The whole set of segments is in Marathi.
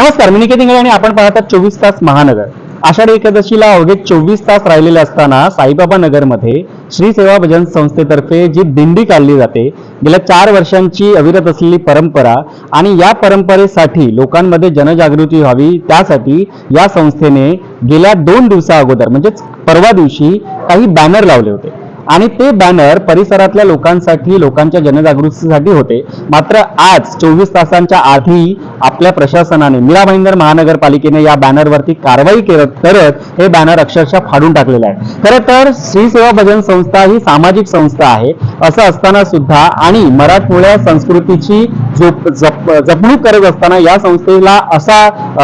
नमस्कार मी निकेत आणि आपण पाहतात चोवीस तास महानगर. आषाढी एकादशीला अवघे चोवीस तास राहिलेले असताना साईबाबा नगरमध्ये श्री सेवा भजन संस्थेतर्फे जी दिंडी काढली जाते गेल्या चार वर्षांची अविरत असलेली परंपरा आणि या परंपरेसाठी लोकांमध्ये जनजागृती व्हावी त्यासाठी या संस्थेने गेल्या दोन दिवसा अगोदर म्हणजेच परवा दिवशी काही बॅनर लावले होते. आणि ते बॅनर परिसरातल्या लोकांसाठी लोकांच्या जनजागृतीसाठी होते. मात्र आज चोवीस तासांच्या आधी आपल्या प्रशासनाने मीरा भाईंदर महानगरपालिकेने या बॅनरवरती कारवाई करत करत हे बॅनर अक्षरशः फाडून टाकलेलं आहे. खरं तर श्री सेवा भजन संस्था ही सामाजिक संस्था आहे. असं असताना सुद्धा आणि मराठमोळ्या संस्कृतीची जप जपणूक करत असताना या संस्थेला असा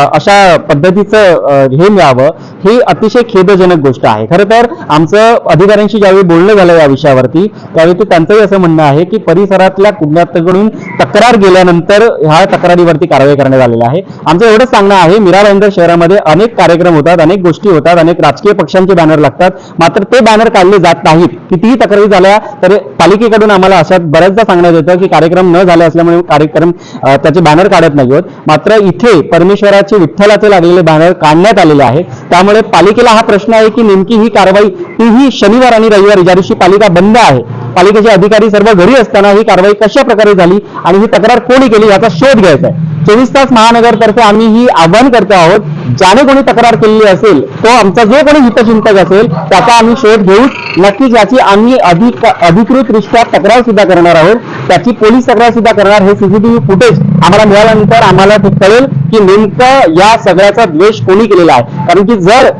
अशा पद्धतीचं हे मिळावं ही अतिशय खेदजनक गोष्ट आहे. खरं तर आमचं अधिकाऱ्यांशी ज्यावेळी बोलणं झालं या विषयावरती त्यावेळी ते त्यांचंही असं म्हणणं आहे की परिसरातल्या कुटुंबाकडून तक्रार गेल्यानंतर ह्या तक्रारीवरती कारवाई करण्यात आलेलं आहे. आमचं एवढंच सांगणं आहे मीरा भाईंदर शहरामध्ये अनेक कार्यक्रम होतात अनेक गोष्टी होतात अनेक राजकीय पक्षांचे बॅनर लागतात. मात्र ते बॅनर काढले जात नाहीत. कितीही तक्रारी झाल्या तर पालिकेकडून आम्हाला अशा बऱ्याचदा सांगण्यात येतं की कार्यक्रम न झाले असल्यामुळे कार्यक्रम त्याचे बॅनर काढत नाही होत. मात्र इथे परमेश्वराचे विठ्ठलाचे लागलेले बॅनर काढण्यात आलेले आहे. त्यामुळे पालिकेला हा प्रश्न आहे की नेमकी ही कारवाई तीही शनिवार आणि रविवारी ज्या दिवशी पालिका बंद आहे पालिकेचे अधिकारी सर्व घरी असताना ही कारवाई कशा प्रकारे झाली आणि ही तक्रार कोणी केली याचा शोध घ्यायचा आहे. चोवीस तास महानगरतर्फे आम्ही ही आव्हान करतो आहोत ज्याने कोणी तक्रार केलेली असेल तो आमचा जो कोणी हितचिंतक असेल त्याचा आम्ही शोध घेऊ नक्कीच याची आम्ही अधिक अधिकृतरित्या तक्रार सुद्धा करणार आहोत त्याची पोलीस तक्रार सुद्धा करणार हे सीसीटीव्ही फुटेज आम्हाला मिळाल्यानंतर आम्हाला ते कळेल की नेमकं या सगळ्याचा द्वेष कोणी केलेला आहे. कारण की जर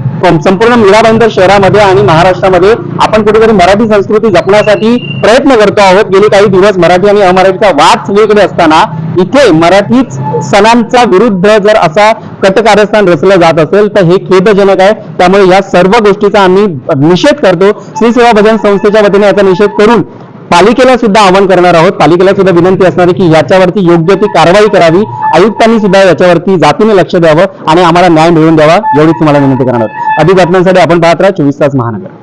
संपूर्ण मीराबंदर शहरामध्ये आणि महाराष्ट्रामध्ये आपण कुठेतरी मराठी संस्कृती जपण्यासाठी प्रयत्न करतो आहोत गेले काही दिवस मराठी आणि अमराठीचा वाद वेगळे असताना इथे मराठीच सणांचा विरुद्ध जर असा कटकारस्थान रचलं जात असेल तर हे खेदजनक आहे. त्यामुळे या सर्व गोष्टीचा आम्ही निषेध करतो. श्री सेवा भजन संस्थेच्या वतीने याचा निषेध करून पालिकेला सुद्धा आवाहन करणार आहोत. पालिकेला सुद्धा विनंती असणार आहे की याच्यावरती योग्य ती कारवाई करावी. आयुक्तांनी सुद्धा याच्यावरती जातीने लक्ष द्यावं आणि आम्हाला न्याय मिळवून द्यावा एवढीच तुम्हाला विनंती करणार आहोत. अधिक बातम्यांसाठी आपण पाहत राहा चोवीस तास महानगर.